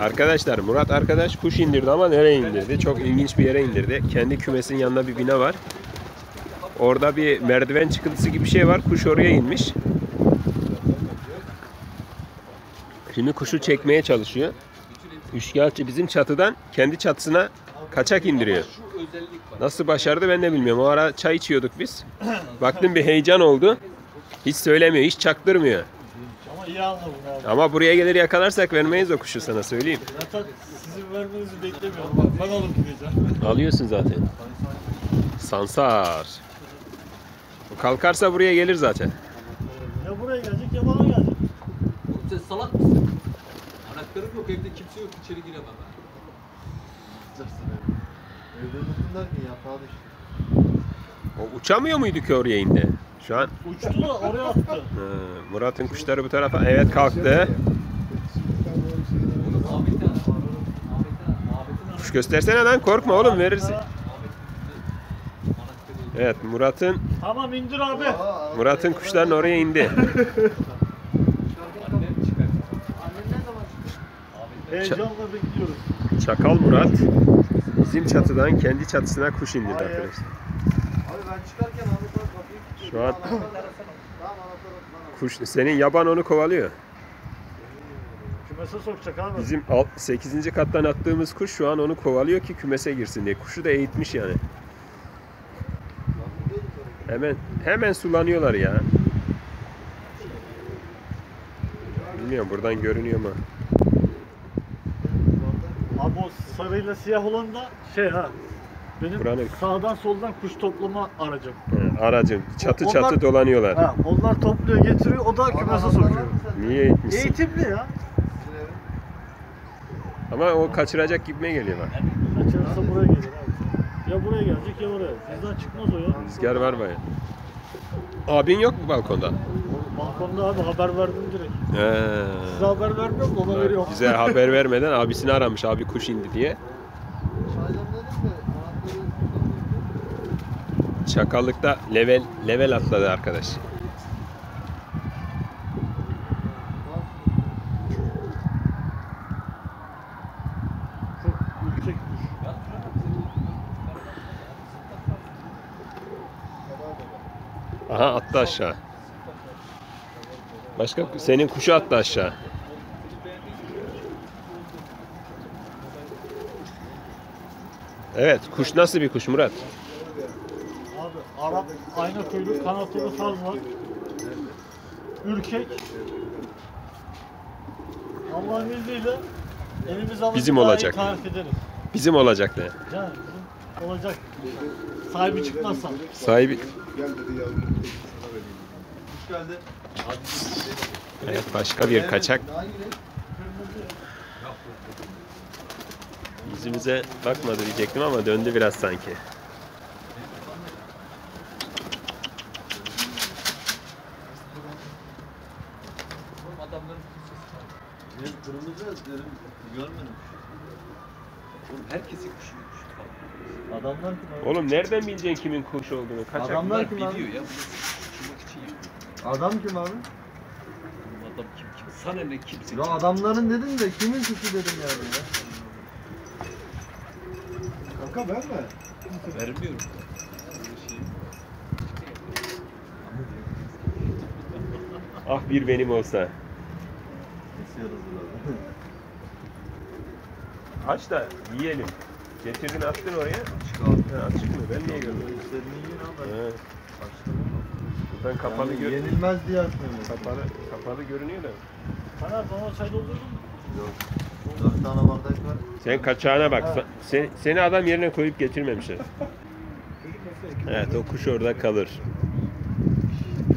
Arkadaşlar Murat arkadaş kuş indirdi ama nereye indirdi? Çok ilginç bir yere indirdi. Kendi kümesinin yanında bir bina var. Orada bir merdiven çıkıntısı gibi bir şey var. Kuş oraya inmiş. Şimdi kuşu çekmeye çalışıyor. Üçkağıtçı bizim çatıdan kendi çatısına kaçak indiriyor. Nasıl başardı ben de bilmiyorum. O ara çay içiyorduk biz. Baktım bir heyecan oldu. Hiç söylemiyor, hiç çaktırmıyor. Ama iyi anladım abi. Ama buraya gelir yakalarsak vermeyiz o kuşu sana söyleyeyim. Zaten sizin vermenizi beklemiyorum. Bak ben alıp gideceğim. Alıyorsun zaten. Sansar. O kalkarsa buraya gelir zaten. Ya buraya gelecek ya bana gelecek. Oğlum sen salak mısın? Anahtarım yok evde kimse yok içeri giremem ben. Evde unuttunlar ki yatağa düştü. O uçamıyor muydu ki oraya indi? Şu an Uçtu da oraya attı. Ha, Murat'ın kuşları bu tarafa. Evet kalktı. Kuş göstersene lan korkma oğlum verirsin. Evet Murat'ın Tamam indir abi. Murat'ın kuşların oraya indi. Heyecanla bekliyoruz. Çakal Murat bizim çatıdan kendi çatısına kuş indirdi arkadaşlar. Abi ben çıkarken anahtar kapıyı Şu an kuş senin yaban onu kovalıyor. Kümese sokacak abi. Bizim 8. kattan attığımız kuş şu an onu kovalıyor ki kümese girsin diye. Kuşu da eğitmiş yani. Hemen hemen sulanıyorlar ya. Bilmiyorum buradan görünüyor mu? Abi o sarıyla siyah olan da şey ha. Benim Buranın- sağdan soldan kuş toplama aracım. He, aracın çatı Onlar- çatı dolanıyorlar. Ha, onlar topluyor getiriyor o da kümese sokuyor. Niye eğitmişsin? Eğitimli ya. Ama o kaçıracak gibime geliyor bak. Kaçırırsa buraya gelir abi. Ya buraya gelecek ya oraya. Bizden çıkmaz o ya. Rüzgar var baya. Abin yok mu balkonda? Balkonda abi haber verdim direkt. He. Size haber vermiyorum da ona veriyorum. Bize haber vermeden abisini aramış abi kuş indi diye. Çaydan dedim de anahtarı Çakallıkta level level atladı arkadaş. Aha attı aşağı. Başka senin kuşu attı aşağı. Evet, kuş nasıl bir kuş Murat? Abi Arap ayna kuyruk kanatlı saz var. Ürkek. Allah'ın izniyle elimiz alınca Bizim olacak. tarif ederiz. Bizim olacak ne? Yani bizim olacak. Sahibi çıkmazsa. Sahibi evet, başka bir kaçak. Hangi renk? Yüzümüze bakmadı diyecektim ama döndü biraz sanki. Oğlum adamların kimsesi var. Ne derim görmedim. Oğlum herkesin kuşu kuşu var. Adamlar kim abi? Oğlum nereden bileceksin kimin kuş olduğunu? Kaçak. Adamlar kim biliyor abi? ya. Uçurmak için yapıyor. Adam kim abi? Oğlum adam kim kim? Sana ne kimse Ya kim? adamların dedin de kimin kuşu dedim yani ya. Kanka verme. Vermiyorum. Öyle şey. Ah bir benim olsa. Kesiyoruz burada. Aç da yiyelim. Getirdin attın oraya. Çık abi. Ha, açık mı? Ben niye görmedim? İstediğini yiyin abi. Açtım. Buradan kapalı Yani gör yenilmez diye açmıyorum. kapalı kapalı görünüyor da. Taner bana çay doldurdun mu? Yok. Dört tane bardak var. Sen kaçağına bak. Sen, seni adam yerine koyup getirmemişler. Evet o kuş orada kalır.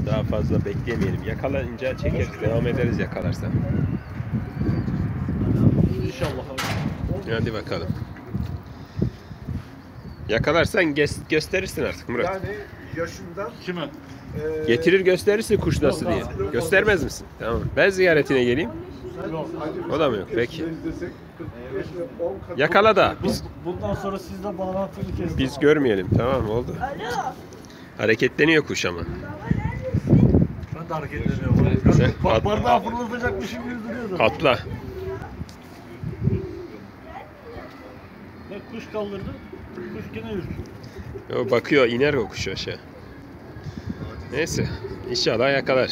Daha fazla beklemeyelim. Yakalanınca çekeriz. Devam ederiz yakalarsa. İnşallah. Hadi bakalım. Yakalarsan gösterirsin artık Murat. Yani yaşından Kime? e, Getirir gösterirsin kuş nasıl diye. Göstermez misin? Tamam. Ben ziyaretine geleyim. O da mı yok? Peki. desek 45 ile 10 kat Yakala da. Biz Bundan sonra sizle bağlantıyı kestim. biz görmeyelim. Tamam oldu. Hareketleniyor kuş ama. Ben de hareketleniyorum. Sen Bak bardağı at- fırlatacakmışım gibi duruyordu. Atla. Kuş kaldırdı. Kuş gene. O bakıyor iner o kuş aşağı. Neyse inşallah yakalar.